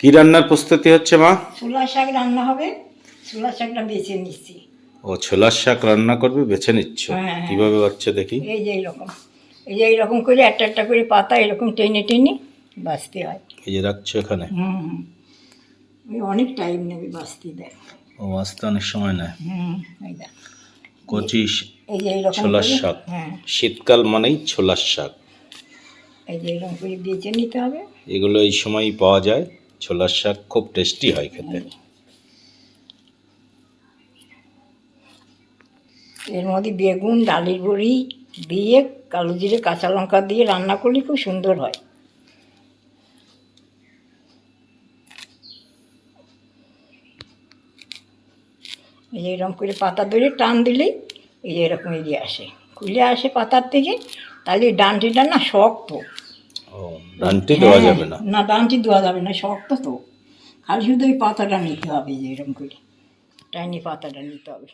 কি রান্নার প্রস্তুতি হচ্ছে মা? ছোলা শাক রান্না হবে। ছোলা শাকটা বেছে নিচ্ছি। ও ছোলার শাক রান্না করবে? বেছে নিচ্ছ? হ্যাঁ, হ্যাঁ। কীভাবে হচ্ছে দেখি? এই যে এইরকম এই যে এইরকম করে একটা একটা করে পাতা এরকম টেনে টেনে বাঁচতে হয়। এই যে রাখছো এখানে? হুম। অনেক টাইম নেবে বাঁচতে দেয়। ও আসতে অনেক সময় নেয়। হুম এই দেখ। কচি এই যে ছোলার শাক। হ্যাঁ। শীতকাল মানেই ছোলার শাক। এই যে এরকম করে বেছে নিতে হবে। এগুলো এই সময়ই পাওয়া যায়। ছোলার শাক খুব টেস্টি হয় খেতে। এর মধ্যে বেগুন, ডালের বড়ি দিয়ে, কালো জিরে, কাঁচা লঙ্কা দিয়ে রান্না করলে খুব সুন্দর হয়। এই যে এরকম করে পাতা ধরে টান দিলেই এই যে এরকম এগিয়ে আসে। খুলে আসে পাতার থেকে, তাহলে ডানটিটা না শক্ত। ও ডানটি দেওয়া হ্যাঁ, যাবে না। না ডানটি দেওয়া যাবে না শক্ত তো। খালি শুধু ওই পাতাটা নিতে হবে যে এরকম করে। টাইনি পাতাটা নিতে হবে।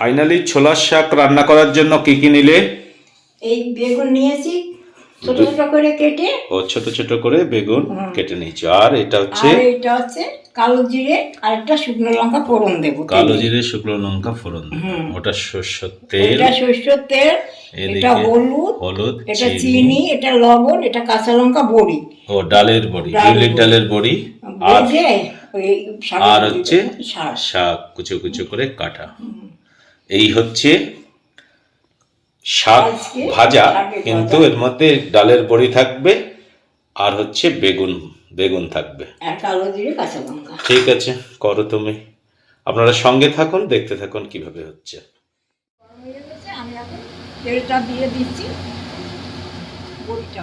ফাইনালি ছোলার শাক রান্না করার জন্য কি কি নিলে? এই বেগুন নিয়েছি ছোট ছোট করে কেটে। ও ছোট ছোট করে বেগুন কেটে নিয়েছি। আর এটা হচ্ছে? আর এটা হচ্ছে কালো জিরে আর একটা শুকনো লঙ্কা ফোড়ন দেবো। কালো জিরে শুকনো লঙ্কা ফোড়ন দেবে। ওটা সর্ষের তেল। এটা সরষের তেল এটা হলুদ হলুদ এটা চিনি। এটা লবণ এটা কাঁচা লঙ্কা বড়ি। ও ডালের বড়ি বিউলির ডালের বড়ি। আর আর হচ্ছে শাক। শাক কুচো কুচো করে কাটা। এই হচ্ছে শাক ভাজা কিন্তু এর মধ্যে ডালের বড়ি থাকবে আর হচ্ছে বেগুন বেগুন থাকবে। ঠিক আছে করো তুমি। আপনারা সঙ্গে থাকুন দেখতে থাকুন কীভাবে হচ্ছে। হয়ে আমি এখন তেলটা দিয়ে দিচ্ছি। বড়িটা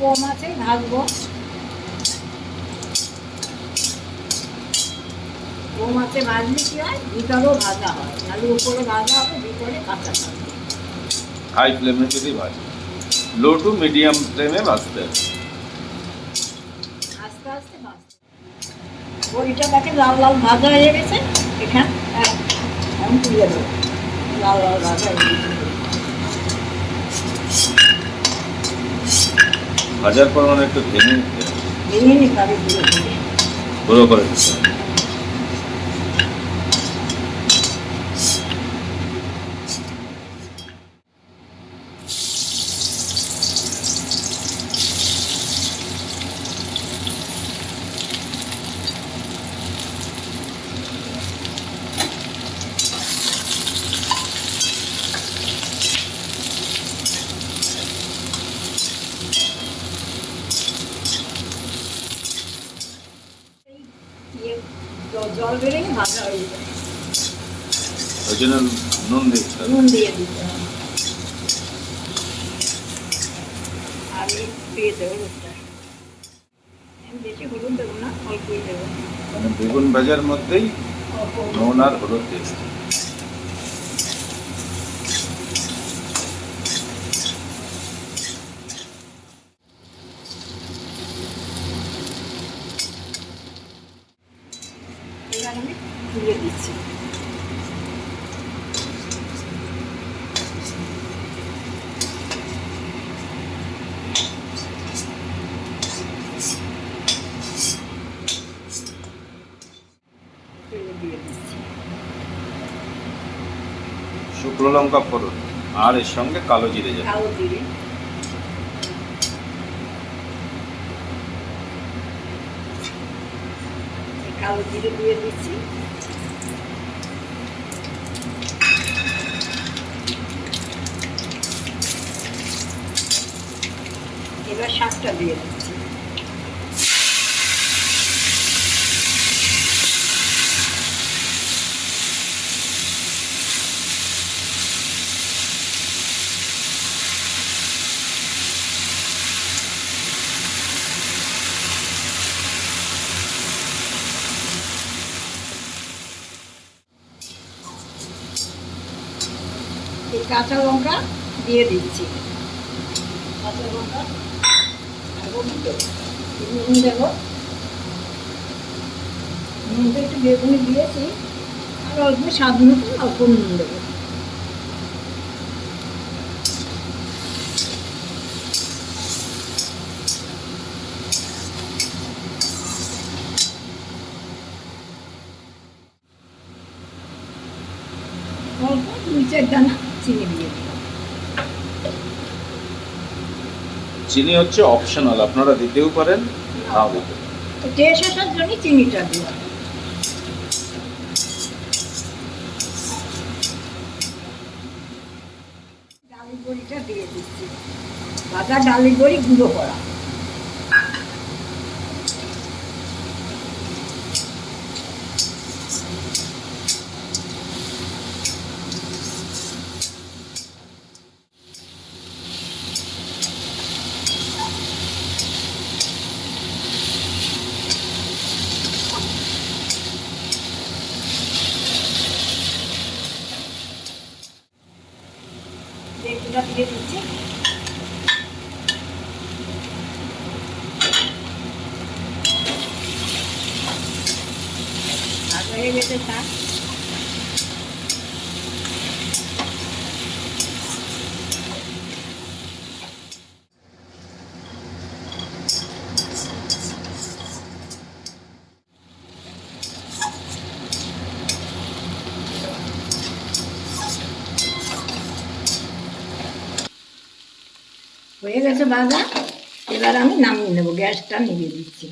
কম আছে ভাজবো। কম আছে ভাজলে কি হয়? ভিতরেও ভাজা হয়। নাহলে উপরে ভাজা হবে ভিতরে কাঁচা থাকবে হাই ফ্লেমে যদি ভাজি। লো টু মিডিয়াম ফ্লেমে ভাজতে হবে। আস্তে আস্তে ভাজতে বড়িটা দেখে লাল লাল ভাজা হয়ে গেছে। এখান এখন তুলে দেবো লাল লাল ভাজা হয়ে গেছে। ভাজার পর মানে একটু ভেঙে নিতে হবে। ভেঙে নিতে হবে। গুঁড়ো করে দিতে হবে। জল বেরিয়ে ভাজা হয়ে যায় ওই জন্য নুন দিতে নুন দিয়ে দিতে হবে। আর দিয়ে দেবো বেশি হলুদ দেবো না অল্পই দেবো। মানে বেগুন ভাজার মধ্যেই নুন আর হলুদ দিয়ে দিতে হবে। এবার আমি তুলে দিচ্ছি তুলে দিয়ে দিচ্ছি। শুকনো লঙ্কা ফোড়ন আর এর সঙ্গে কালো জিরে যাবে। কালো জিরে। কালো জিরে দিয়ে দিচ্ছি। মাছটা দিয়ে দিচ্ছি। এই কাঁচা লঙ্কা দিয়ে দিচ্ছি। কাঁচা লঙ্কা নুন দেবো। একটু বেগুনি দিয়েছি। আর অল্প স্বাদ মতো অল্প নুন দেবো। অল্প দুই চার দানা চিনি দিয়ে দিলাম। চিনি হচ্ছে অপশনাল আপনারা দিতেও পারেন, নাও দিতে পারেন। ডালি বড়িটা দিয়ে দিচ্ছি। ভাজা ডালি বড়ি গুঁড়ো করা। দিয়ে দিচ্ছি আর হয়ে গেছে শাক হয়ে গেছে ভাজা এবার আমি নামিয়ে নেব গ্যাসটা নিভিয়ে দিচ্ছি।